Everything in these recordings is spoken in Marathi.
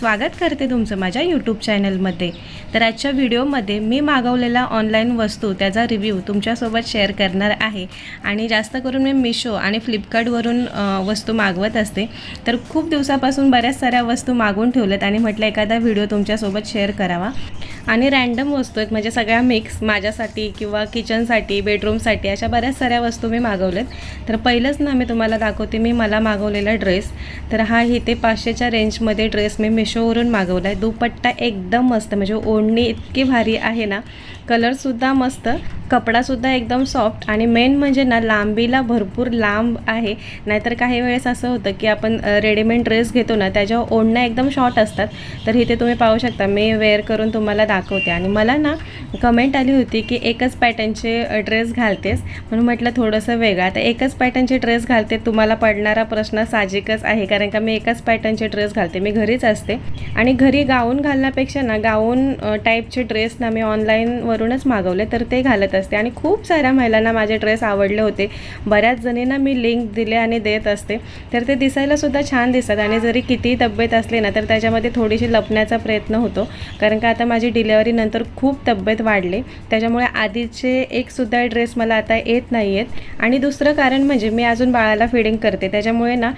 स्वागत करते तुमचं माझ्या यूट्यूब चॅनलमध्ये तर आजच्या व्हिडिओमध्ये मी मागवलेला ऑनलाईन वस्तू त्याचा रिव्ह्यू तुमच्यासोबत शेअर करणार आहे. आणि जास्त करून मी मिशो आणि फ्लिपकार्टवरून वस्तू मागवत असते. तर खूप दिवसापासून बऱ्याच साऱ्या वस्तू मागून ठेवल्यात आणि म्हटलं एखादा व्हिडिओ तुमच्यासोबत शेअर करावा. आणि रँडम वस्तू आहेत म्हणजे सगळ्या मिक्स माझ्यासाठी किंवा किचनसाठी बेडरूमसाठी अशा बऱ्याच साऱ्या वस्तू मी मागवल्यात. तर पहिलंच ना मी तुम्हाला दाखवते मी मला मागवलेला ड्रेस तर हा इथे पाचशेच्या रेंजमध्ये ड्रेस मी मिशोवरून मागवला आहे दुपट्टा एकदम मस्त म्हणजे ओढणी इतकी भारी आहे ना. कलरसुद्धा मस्त. कपडासुद्धा एकदम सॉफ्ट आणि मेन म्हणजे ना लांबीला भरपूर लांब आहे. नाहीतर काही वेळेस असं होतं की आपण रेडीमेड ड्रेस घेतो ना त्याच्यावर ओढण्या एकदम शॉर्ट असतात. तर इथे तुम्ही पाहू शकता मी वेअर करून तुम्हाला दाखवते. आणि मला ना कमेंट आली होती की एकच पॅटर्नचे ड्रेस घालतेस. म्हणून म्हटलं थोडंसं वेगळं. आता एकच पॅटर्नचे ड्रेस घालते तुम्हाला पडणारा प्रश्न साहजिकच आहे. कारण का मी एकच पॅटर्नचे ड्रेस घालते. मी घरीच असते. आणि घरी गाऊन घालण्यापेक्षा ना गाऊन टाईपचे ड्रेस ना मी ऑनलाईनवरूनच मागवले. तर ते घालत असते आणि खूप साऱ्या महिलांना माझे ड्रेस आवडले होते. बऱ्याच जणींना मी लिंक दिले आणि देत असते. तर ते दिसायलासुद्धा छान दिसतात. आणि जरी कितीही तब्येत असली ना तर त्याच्यामध्ये थोडीशी लपण्याचा प्रयत्न होतो. कारण का आता माझी डिलेवरीनंतर खूप तब्येत वाढली. त्याच्यामुळे आधीचे एकसुद्धा ड्रेस मला आता येत नाही आहेत आणि दुसरं कारण म्हणजे मी अजून बाळाला फिडिंग करते. त्याच्यामुळे ना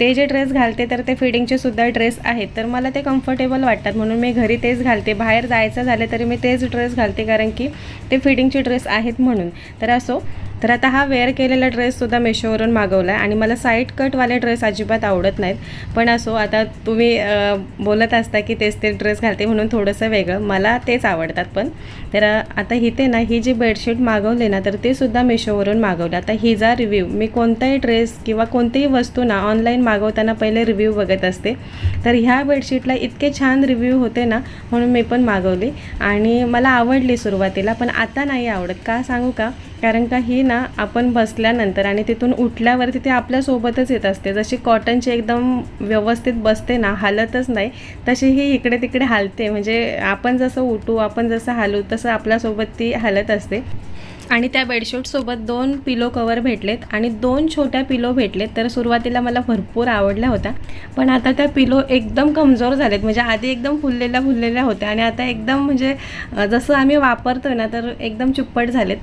ते जे ड्रेस घालते तर ते फिडिंगचे सुद्धा ड्रेस आहेत. तर मला ते कम्फर्टेबल वाटतात. म्हणून मी घरी तेच घालते. बाहेर जायचं झालं तरी मी तेच ड्रेस घालते. कारण की ते फिडिंगचे ड्रेस आहेत म्हणून. तर असो तर आता हा वेअर केलेला ड्रेससुद्धा मेशोवरून मागवला आहे आणि मला साईड कटवाले ड्रेस अजिबात आवडत नाहीत. पण असो आता तुम्ही बोलत असता की तेच ते ड्रेस घालते म्हणून थोडंसं वेगळं. मला तेच आवडतात पण. तर आता इथे ना ही जी बेडशीट मागवली ना तर ते सुद्धा मेशोवरून मागवलं. आता हिचा रिव्ह्यू मी कोणताही ड्रेस किंवा कोणतीही वस्तू ना ऑनलाईन मागवताना पहिले रिव्ह्यू बघत असते. तर ह्या बेडशीटला इतके छान रिव्ह्यू होते ना म्हणून मी पण मागवली. आणि मला आवडली सुरुवातीला पण आता नाही आवडत. का सांगू का? कारण का ही ना आपण बसल्यानंतर आणि तिथून उठल्यावरती ते आपल्यासोबतच येत असते. जशी कॉटनची एकदम व्यवस्थित बसते ना हालतच नाही तशी ही इकडे तिकडे हालते. म्हणजे आपण जसं उठू आपण जसं हालू तसं आपल्यासोबत ती हालत असते. आणि त्या बेडशीटसोबत दोन पिलो कवर भेटलेत आणि दोन छोट्या पिलो भेटलेत. तर सुरुवातीला मला भरपूर आवडल्या होत्या. पण आता त्या पिलो एकदम कमजोर झालेत. म्हणजे आधी एकदम फुललेल्या फुललेल्या होत्या आणि आता एकदम म्हणजे जसं आम्ही वापरतो ना तर एकदम चुप्पट झालेत.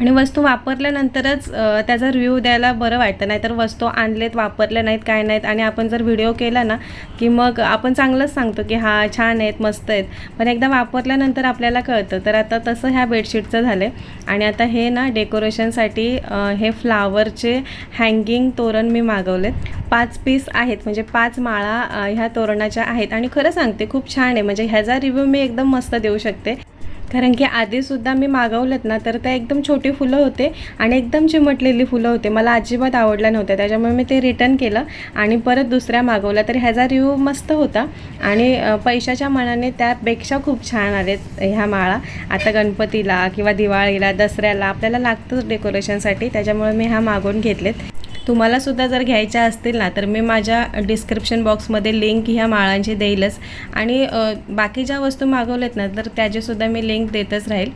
आणि वस्तू वापरल्यानंतरच त्याचा रिव्ह्यू द्यायला बरं वाटतं. नाहीतर वस्तू आणलेत वापरल्या नाहीत काय नाहीत. आणि आपण जर व्हिडिओ केला ना की मग आपण चांगलंच सांगतो की हा छान आहेत मस्त आहेत. पण एकदा वापरल्यानंतर आपल्याला कळतं. तर आता तसं ह्या बेडशीटचं झालं आहे आणि आता हे ना डेकोरेशनसाठी हे फ्लावरचे हँगिंग तोरण मी मागवलेत. पाच पीस आहेत. म्हणजे पाच माळा ह्या तोरणाच्या आहेत. आणि खरं सांगते खूप छान आहे. म्हणजे ह्याचा रिव्ह्यू मी एकदम मस्त देऊ शकते. कारण की आधीसुद्धा मी मागवलेत ना तर त्या एकदम छोटी फुलं होते आणि एकदम चिमटलेली फुलं होते. मला अजिबात आवडल्या नव्हत्या. त्याच्यामुळे मी ते रिटर्न केलं आणि परत दुसऱ्या मागवल्या. तर ह्याचा रिव्ह्यू मस्त होता आणि पैशाच्या मनाने त्यापेक्षा खूप छान आलेत ह्या माळा. आता गणपतीला किंवा दिवाळीला दसऱ्याला आपल्याला लागतंच डेकोरेशनसाठी त्याच्यामुळे मी ह्या मागवून घेतलेत. तुम्हाला सुद्धा जर घ्यायच्या असतील ना तर मी माझ्या डिस्क्रिप्शन बॉक्समध्ये लिंक ह्या माळांची देईलच. आणि बाकी ज्या वस्तू मागवल्यात ना तर त्याचीसुद्धा मी लिंक देतच राहील.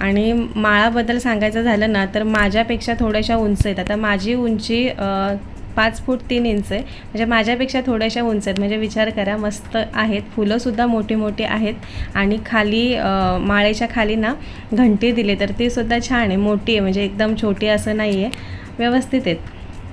आणि माळाबद्दल सांगायचं झालं ना तर माझ्यापेक्षा थोड्याशा उंच आहेत. आता माझी उंची पाच फूट तीन इंच आहे. म्हणजे माझ्यापेक्षा थोड्याशा उंच आहेत. म्हणजे विचार करा मस्त आहेत. फुलंसुद्धा मोठी मोठी आहेत. आणि खाली माळेच्या खाली ना घंटी दिली तर ती सुद्धा छान आहे. मोठी आहे. म्हणजे एकदम छोटी असं नाही आहे व्यवस्थित आहेत.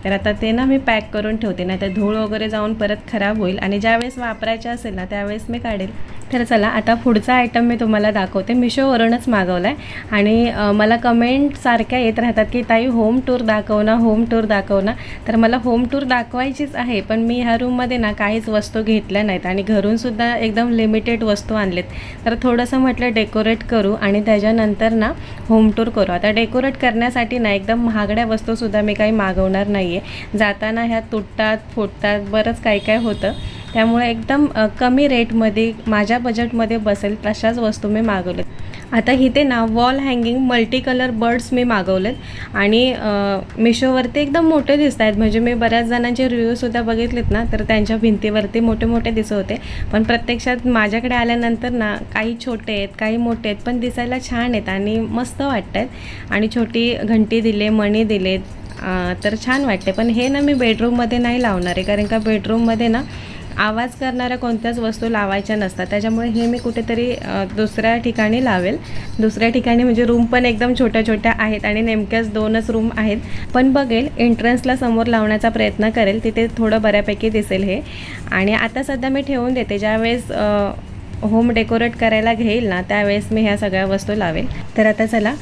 तर आता ते ना मी पॅक करून ठेवते नाही तर धूळ वगैरे जाऊन परत खराब होईल. आणि ज्यावेळेस वापरायचे असेल ना त्यावेळेस मी काढेल. तर चला आता पुढचा आयटम मी तुम्हाला दाखवते. मिशोवरूनच मागवला आहे आणि मला कमेंट सारख्या येत राहतात की ताई होम टूर दाखव ना होम टूर दाखव ना. तर मला होम टूर दाखवायचीच आहे पण मी ह्या रूममध्ये ना काहीच वस्तू घेतल्या नाहीत. आणि घरूनसुद्धा एकदम लिमिटेड वस्तू आणलेत. तर थोडंसं म्हटलं डेकोरेट करू आणि त्याच्यानंतर ना होम टूर करू. आता डेकोरेट करण्यासाठी ना एकदम महागड्या वस्तूसुद्धा मी काही मागवणार नाही आहे जाताना ह्या तुटतात फुटतात बरंच काय काय होतं. त्यामुळे एकदम कमी रेटमध्ये माझ्या बजेटमध्ये बसेल तशाच वस्तू मी मागवलेत आता इथे ना wall hanging multi colour birds मी मागवलेत. आणि मिशोवरती एकदम मोठे दिसत आहेत. म्हणजे मी बऱ्याच जणांचे रिव्ह्यूसुद्धा बघितलेत ना तर त्यांच्या भिंतीवरती मोठे मोठे दिसत होते. पण प्रत्यक्षात माझ्याकडे आल्यानंतर ना काही छोटे आहेत काही मोठे आहेत पण दिसायला छान आहेत आणि मस्त वाटत आहेत आणि छोटी घंटी दिले मणी दिलेत तर छान वाटते पण हे ना मी बेडरूममध्ये नाही लावणार आहे. कारण का बेडरूममध्ये ना आवाज करणाऱ्या कोणत्याच वस्तू लावायच्या नसतात. त्याच्यामुळे हे मी कुठेतरी दुसऱ्या ठिकाणी लावेल. दुसऱ्या ठिकाणी म्हणजे रूम पण एकदम छोट्या छोट्या आहेत आणि नेमक्याच दोनच रूम आहेत. पण बघेल एंट्रन्सला समोर लावण्याचा प्रयत्न करेल. तिथे थोडं बऱ्यापैकी दिसेल हे. आणि आता सध्या मी ठेवून देते. ज्यावेळेस होम डेकोरेट करायला घेईल ना त्यावेळेस मी ह्या सगळ्या वस्तू लावेल. तर आता चला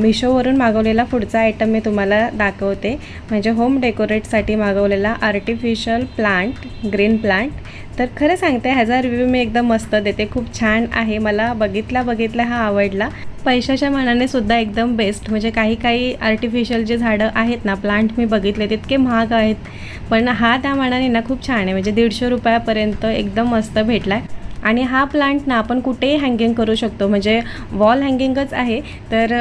मिशोवरून मागवलेला पुढचा आयटम मी तुम्हाला दाखवते. म्हणजे होम डेकोरेटसाठी मागवलेला आर्टिफिशियल प्लांट ग्रीन प्लांट तर खरं सांगते ह्याचा रिव्ह्यू मी एकदम मस्त देते. खूप छान आहे. मला बघितला बघितला हा आवडला. पैशाच्या मानाने सुद्धा एकदम बेस्ट म्हणजे काही काही आर्टिफिशियल जे झाडं आहेत ना प्लांट मी बघितले तितके महाग आहेत. पण हा त्या मानाने ना खूप छान आहे. म्हणजे दीडशे रुपयापर्यंत एकदम मस्त भेटला आहे आणि हा प्लांट ना आपण कुठेही हँगिंग करू शकतो. म्हणजे वॉल हँगिंगच आहे. तर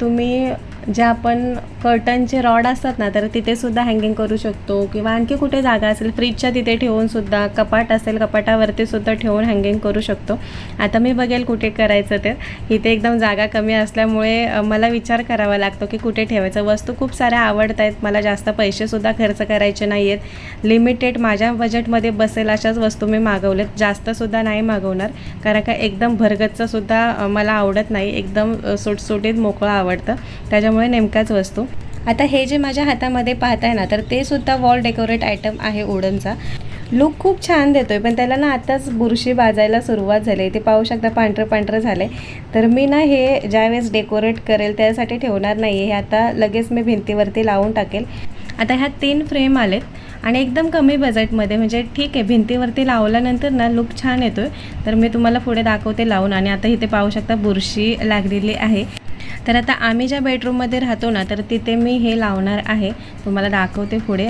तुम्ही जे आपण कर्टनचे रॉड असतात ना तर तिथे सुद्धा हँगिंग करू शकतो. किंवा आणखी कुठे जागा असेल फ्रीजच्या तिथे ठेवून सुद्धा कपाट असेल कपाटावरती सुद्धा ठेवून हँगिंग करू शकतो. आता मी बघेल कुठे करायचं ते. इथे एकदम जागा कमी असल्यामुळे मला विचार करावा लागतो की कुठे ठेवायचं. वस्तू खूप साऱ्या आवडत आहेत मला जास्त पैसेसुद्धा खर्च करायचे नाही आहेत लिमिटेड माझ्या बजेटमध्ये बसेल अशाच वस्तू मी मागवल्यात. जास्तसुद्धा नाही मागवणार. कारण का एकदम भरगतचंसुद्धा मला आवडत नाही. एकदम सुटसुटीत मोकळं आवडतं. त्याच्या त्याच्यामुळे नेमकाच वस्तू. आता हे जे माझ्या हातामध्ये पाहताय ना तर ते सुद्धा वॉल डेकोरेट आयटम आहे उडनचा. लुक खूप छान देतोय पण त्याला ना आत्ताच बुरशी बाजायला सुरुवात झाली. ते पाहू शकता पांढरं पांढरं झालं तर मी ना हे ज्यावेळेस डेकोरेट करेल त्यासाठी ठेवणार नाही हे आता लगेच मी भिंतीवरती लावून टाकेल. आता ह्या तीन फ्रेम आलेत आणि एकदम कमी बजेटमध्ये म्हणजे ठीक आहे भिंतीवरती लावल्यानंतर ना लुक छान येतोय. तर मी तुम्हाला पुढे दाखवते लावून आणि आता इथे पाहू शकता बुरशी लागलेली आहे. तर आता आम्ही ज्या बेडरूममध्ये राहतो ना तर तिथे मी हे लावणार आहे. तुम्हाला दाखवते पुढे.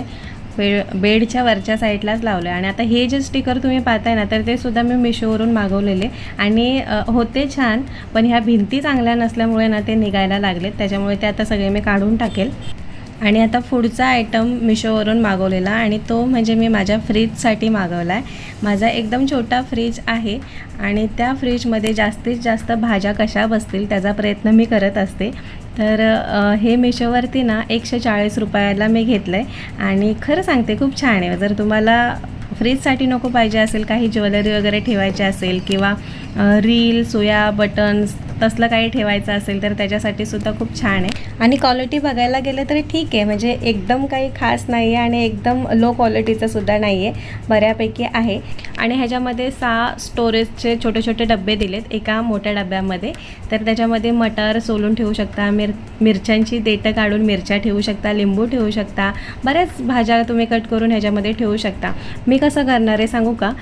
बे बेडच्या वरच्या साईडलाच लावलं आहे आणि आता हे जे स्टिकर तुम्ही पाहताय ना तर ते सुद्धा मी मिशोवरून मागवलेले. आणि होते छान पण ह्या भिंती चांगल्या नसल्यामुळे ना ते निघायला लागलेत. त्याच्यामुळे ते आता सगळे मी काढून टाकेल. आणि आता पुढचा आयटम मिशोवरून मागवलेला आणि तो म्हणजे मी माझ्या फ्रीजसाठी मागवला आहे माझा एकदम छोटा फ्रीज आहे आणि त्या फ्रीजमध्ये जास्तीत जास्त भाज्या कशा बसतील त्याचा प्रयत्न मी करत असते. तर हे मिशोवरती ना एकशे चाळीस रुपयाला मी घेतलं आहे आणि खरं सांगते खूप छान आहे. जर तुम्हाला फ्रीजसाठी नको पाहिजे असेल काही ज्वेलरी वगैरे ठेवायची असेल किंवा रील सोया बटन्स तसलं काही ठेवायचं असेल तर त्याच्यासाठी सुद्धा खूप छान आहे. आणि क्वालिटी बघायला गेलं तरी ठीक आहे म्हणजे एकदम काही खास नाही आहे आणि एकदम लो क्वालिटीचं सुद्धा नाही आहे बऱ्यापैकी आहे. आणि ह्याच्यामध्ये सहा स्टोरेजचे छोटे छोटे डबे दिलेत एका मोठ्या डब्यामध्ये. तर त्याच्यामध्ये मटर सोलून ठेवू शकता मिर मिरच्यांची देठं काढून मिरच्या ठेवू शकता लिंबू ठेवू शकता बऱ्याच भाज्या तुम्ही कट करून ह्याच्यामध्ये ठेवू शकता. मी कसं करणार आहे सांगू का?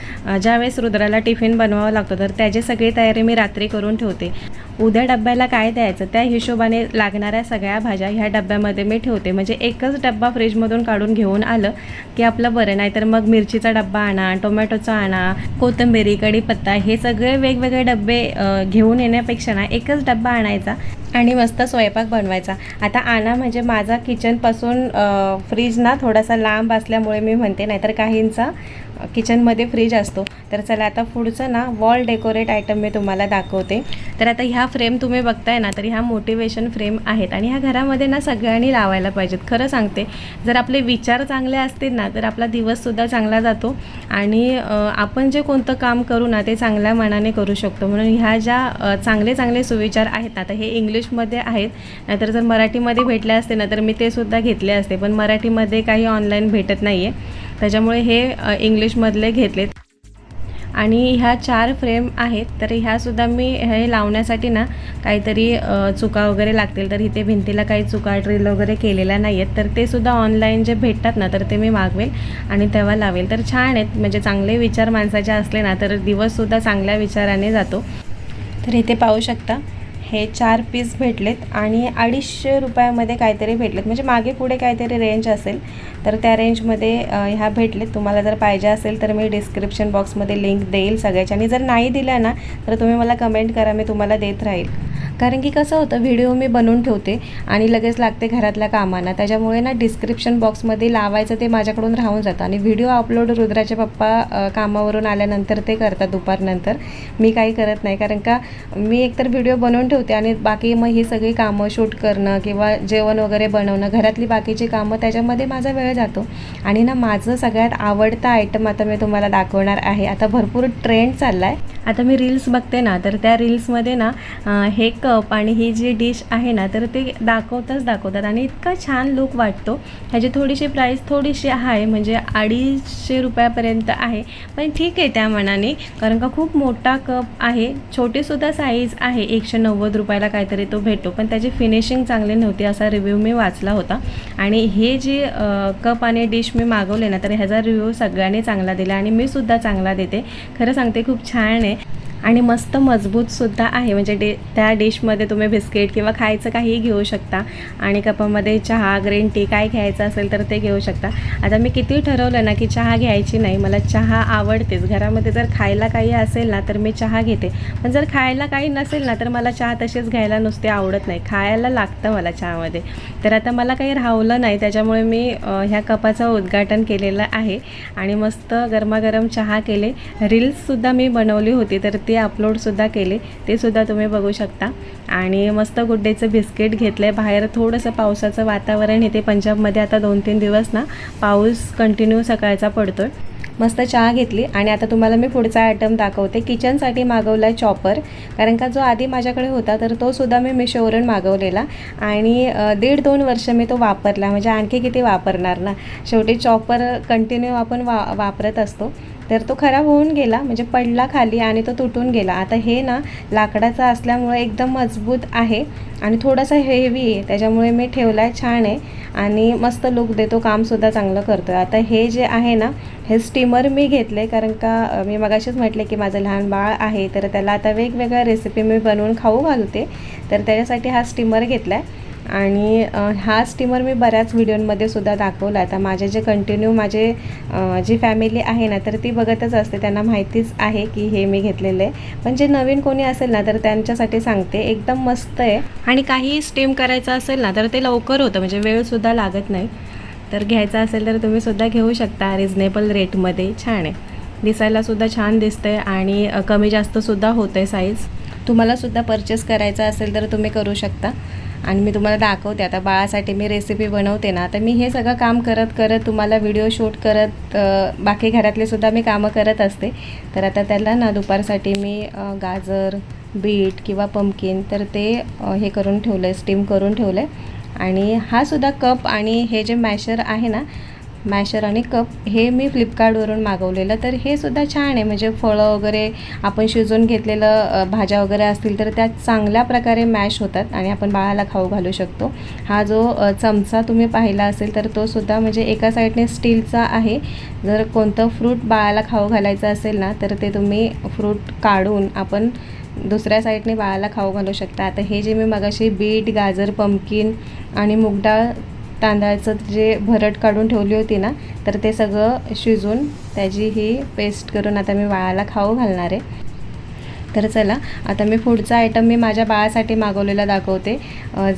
ज्यावेळेस रुद्राला टिफिन बनवावा लागतो तर त्याची सगळी तयारी मी रात्री करून ठेवते. उद्या डब्याला काय द्यायचं? त्या हिशोबाने लागणाऱ्या सगळ्या भाज्या ह्या डब्यामध्ये मी ठेवते. म्हणजे एकच डब्बा फ्रीजमधून काढून घेऊन आलं की आपलं बरं नाही तर मग मिरचीचा डब्बा आणा टोमॅटोचा आणा कोथिंबिरी कढीपत्ता हे सगळे वेगवेगळे डबे घेऊन येण्यापेक्षा ना एकच डब्बा आणायचा आणि मस्त स्वयंपाक बनवायचा. आता आणा म्हणजे माझा किचनपासून फ्रीज ना थोडासा लांब असल्यामुळे मी म्हणते नाहीतर काहींचा किचनमध्ये फ्रीज असतो. तर चला आता पुढचं ना वॉल डेकोरेट आयटम मी तुम्हाला दाखवते. तर आता ह्या फ्रेम तुम्ही बघताय ना तर ह्या मोटिवेशन फ्रेम आहेत. आणि ह्या घरामध्ये ना सगळ्यांनी लावायला पाहिजेत. खरं सांगते जर आपले विचार चांगले असतील ना तर आपला दिवससुद्धा चांगला जातो. आणि आपण जे कोणतं काम करू ना ते चांगल्या मनाने करू शकतो. म्हणून ह्या ज्या चांगले चांगले सुविचार आहेत ना तर हे इंग्लिशमध्ये आहेत. नाहीतर जर मराठीमध्ये भेटले असते ना तर मी ते सुद्धा घेतले असते. पण मराठीमध्ये काही ऑनलाईन भेटत नाही आहे त्याच्यामुळे हे इंग्लिशमधले घेतलेत. आणि ह्या चार फ्रेम आहेत तर ह्यासुद्धा मी हे लावण्यासाठी ना काहीतरी चुका वगैरे लागतील. तर इथे भिंतीला काही चुका ड्रिल वगैरे केलेल्या नाही आहेत तर ते सुद्धा ऑनलाईन जे भेटतात ना तर ते मी मागवेल आणि तेव्हा लावेल. तर छान आहेत म्हणजे चांगले विचार माणसाचे असले ना तर दिवससुद्धा चांगल्या विचाराने जातो. तर इथे पाहू शकता हे चार पीस भेटलेत आणि अडीचशे रुपयामध्ये काहीतरी भेटलेत. म्हणजे मागे पुढे काहीतरी रेंज असेल तर त्या रेंजमध्ये ह्या भेटलेत. तुम्हाला जर पाहिजे असेल तर मी डिस्क्रिप्शन बॉक्समध्ये लिंक देईल सगळ्याच्या आणि जर नाही दिल्या ना तर तुम्ही मला कमेंट करा मी तुम्हाला देत राहील. कारण की कसं होतं व्हिडिओ मी बनवून ठेवते आणि लगेच लागते घरातल्या कामांना. त्याच्यामुळे ना डिस्क्रिप्शन बॉक्समध्ये लावायचं ते माझ्याकडून राहून जातं आणि व्हिडिओ अपलोड रुद्राचे पप्पा कामावरून आल्यानंतर ते करतात दुपारनंतर मी काही करत नाही कारण का मी एकतर व्हिडिओ बनवून ठेवते आणि बाकी मग ही सगळी कामं शूट करणं किंवा जेवण वगैरे बनवणं घरातली बाकीची कामं त्याच्यामध्ये माझा वेळ जातो. आणि ना माझं सगळ्यात आवडता आयटम आता मी तुम्हाला दाखवणार आहे. आता भरपूर ट्रेंड चालला आहे आता मी रील्स बघते ना तर त्या रील्समध्ये ना हे क कप आणि ही जी डिश आहे ना तर ते दाखवताच दाखवतात आणि इतका छान लुक वाटतो. ह्याची थोडीशी प्राईस थोडीशी आहे म्हणजे अडीचशे रुपयापर्यंत आहे. पण ठीक आहे त्या मनाने कारण का खूप मोठा कप आहे. छोटीसुद्धा साईज आहे. एकशे नव्वद रुपयाला काहीतरी तो भेटतो. पण त्याची फिनिशिंग चांगली नव्हती असा रिव्ह्यू मी वाचला होता. आणि हे जे कप आणि डिश मी मागवले ना तर ह्याचा रिव्ह्यू सगळ्यांनी चांगला दिला आणि मी सुद्धा चांगला देते. खरं सांगते खूप छान आहे. आणि मस्त मजबूतसुद्धा आहे. म्हणजे डे त्या डिशमध्ये तुम्ही बिस्किट किंवा खायचं काहीही घेऊ शकता. आणि कपामध्ये चहा ग्रीन टी काय घ्यायचं असेल तर ते घेऊ शकता. आता मी किती ठरवलं ना की चहा घ्यायची नाही. मला चहा आवडतेच. घरामध्ये जर खायला काही असेल ना तर मी चहा घेते. पण जर खायला काही नसेल ना तर मला चहा तशीच घ्यायला नुसते आवडत नाही. खायला लागतं मला चहामध्ये. तर आता मला काही राहवलं नाही. त्याच्यामुळे मी ह्या कपाचं उद्घाटन केलेलं आहे. आणि मस्त गरमागरम चहा केले. रील्ससुद्धा मी बनवली होती. तर ते अपलोडसुद्धा केले. ते सुद्धा तुम्ही बघू शकता. आणि मस्त गुड्डेचं बिस्किट घेतलं आहे बाहेर थोडंसं पावसाचं वातावरण इथे पंजाबमध्ये आता दोन तीन दिवस ना पाऊस कंटिन्यू सकाळचा पडतो आहे मस्त चहा घेतली. आणि आता तुम्हाला मी पुढचा आयटम दाखवते. किचनसाठी मागवला आहे चॉपर कारण का जो आधी माझ्याकडे होता तर तो सुद्धा मी मिशोवरून मागवलेला. आणि दीड दोन वर्ष मी तो वापरला. म्हणजे आणखी किती वापरणार ना? शेवटी चॉपर कंटिन्यू आपण वा वापरत असतो. तर तो खराब होऊन गेला म्हणजे पडला खाली आणि तो तुटून गेला. आता हे ना लाकडाचा असल्यामुळे एकदम मजबूत आहे आणि थोडासा हेवी आहे. त्याच्यामुळे मी ठेवला आहे छान आहे आणि मस्त लुक देतो कामसुद्धा चांगलं करतो आहे आता हे जे आहे ना हे स्टीमर मी घेतले कारण का मी मगाशीच म्हटले की माझं लहान बाळ आहे तर त्याला आता वेगवेगळ्या रेसिपी मी बनवून खाऊ घालते. तर त्याच्यासाठी हा स्टीमर घेतला आहे आणि हा स्टीमर मी बऱ्याच व्हिडिओमध्ये सुद्धा दाखवला आता माझे जे कंटिन्यू माझे जी फॅमिली आहे ना तर ती बघतच असते. त्यांना माहितीच आहे की हे मी घेतलेलं आहे. पण जे नवीन कोणी असेल ना तर त्यांच्यासाठी सांगते एकदम मस्त आहे. आणि काही स्टीम करायचं असेल ना तर ते लवकर होतं. म्हणजे वेळसुद्धा लागत नाही. तर घ्यायचं असेल तर तुम्ही सुद्धा घेऊ शकता रिजनेबल रेटमध्ये छान आहे. दिसायलासुद्धा छान दिसतंय आणि कमी जास्तसुद्धा होतं आहे साईज तुम्हाला सुद्धा परचेस करायचा असेल तर तुम्ही करू शकता. आणि मी तुम्हाला दाखवते. आता बाळासाठी मी रेसिपी बनवते ना तर मी हे सगळं काम करत करत तुम्हाला व्हिडिओ शूट करत बाकी घरातले सुद्धा मी कामं करत असते. तर आता त्याला ना दुपारसाठी मी गाजर बीट किंवा पम्पकिन तर ते हे करून ठेवलं आहे स्टीम करून ठेवलं आहे आणि हा सुद्धा कप आणि हे जे मॅशर आहे ना मॅशर आणि कप हे मी फ्लिपकार्टवरून मागवलेलं. तर हे सुद्धा छान आहे. म्हणजे फळं वगैरे आपण शिजवून घेतलेलं भाज्या वगैरे असतील तर त्या चांगल्या प्रकारे मॅश होतात आणि आपण बाळाला खाऊ घालू शकतो. हा जो चमचा तुम्ही पाहिला असेल तर तो सुद्धा म्हणजे एका साईडने स्टीलचा आहे. जर कोणतं फ्रूट बाळाला खाऊ घालायचं असेल ना तर ते तुम्ही फ्रूट काढून आपण दुसऱ्या साईडने बाळाला खाऊ घालू शकता. आता हे जे मी मगाशी बीट गाजर पमकिन आणि मुगडाळ तांदळाचं जे भरट काढून ठेवली होती ना तर ते सगळं शिजून त्याची ही पेस्ट करून आता मी बाळाला खाऊ घालणार आहे. तर चला आता मी पुढचा आयटम मी माझ्या बाळासाठी मागवलेला दाखवते.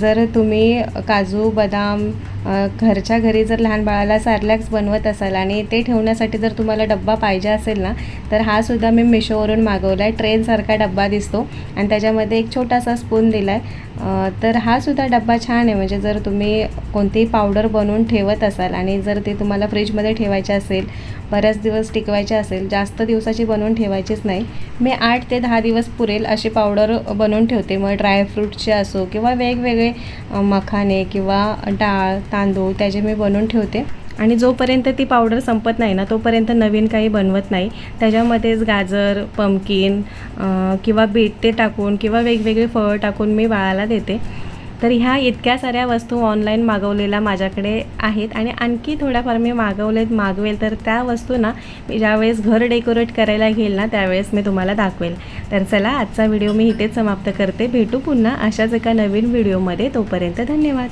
जर तुम्ही काजू बदाम घरच्या घरी जर लहान बाळाला सारलॅक्स बनवत असाल आणि ते ठेवण्यासाठी जर तुम्हाला डब्बा पाहिजे असेल ना तर हा सुद्धा मी मिशोवरून मागवला आहे ट्रेनसारखा डब्बा दिसतो. आणि त्याच्यामध्ये एक छोटासा स्पून दिला आहे तर हा सुद्धा डब्बा छान आहे. म्हणजे जर तुम्ही कोणतीही पावडर बनवून ठेवत असाल आणि जर ते तुम्हाला फ्रीजमध्ये ठेवायचे असेल बऱ्याच दिवस टिकवायचे असेल जास्त दिवसाची बनवून ठेवायचीच नाही. मी आठ ते दहा दिवस पुरेल अशी पावडर बनवून ठेवते. मग ड्रायफ्रूटचे असो किंवा वेगवेगळे मखाने किंवा डाळ तांदूळ त्याचे मी बनवून ठेवते. आणि जोपर्यंत ती पावडर संपत नाही ना तोपर्यंत नवीन काही बनवत नाही. त्याच्यामध्येच गाजर पमकिन किंवा बीट ते टाकून किंवा वेगवेगळे फळं टाकून मी बाळाला देते. तर ह्या इतक्या साऱ्या वस्तू ऑनलाईन मागवलेल्या माझ्याकडे आहेत. आणि आणखी थोड्याफार मी मागवलेत मागवेल तर त्या वस्तू ना मी ज्यावेळेस घर डेकोरेट करायला घेईल ना त्यावेळेस मी तुम्हाला दाखवेल. तर चला आजचा व्हिडिओ मी इथेच समाप्त करते. भेटू पुन्हा अशाच एका नवीन व्हिडिओमध्ये तोपर्यंत धन्यवाद.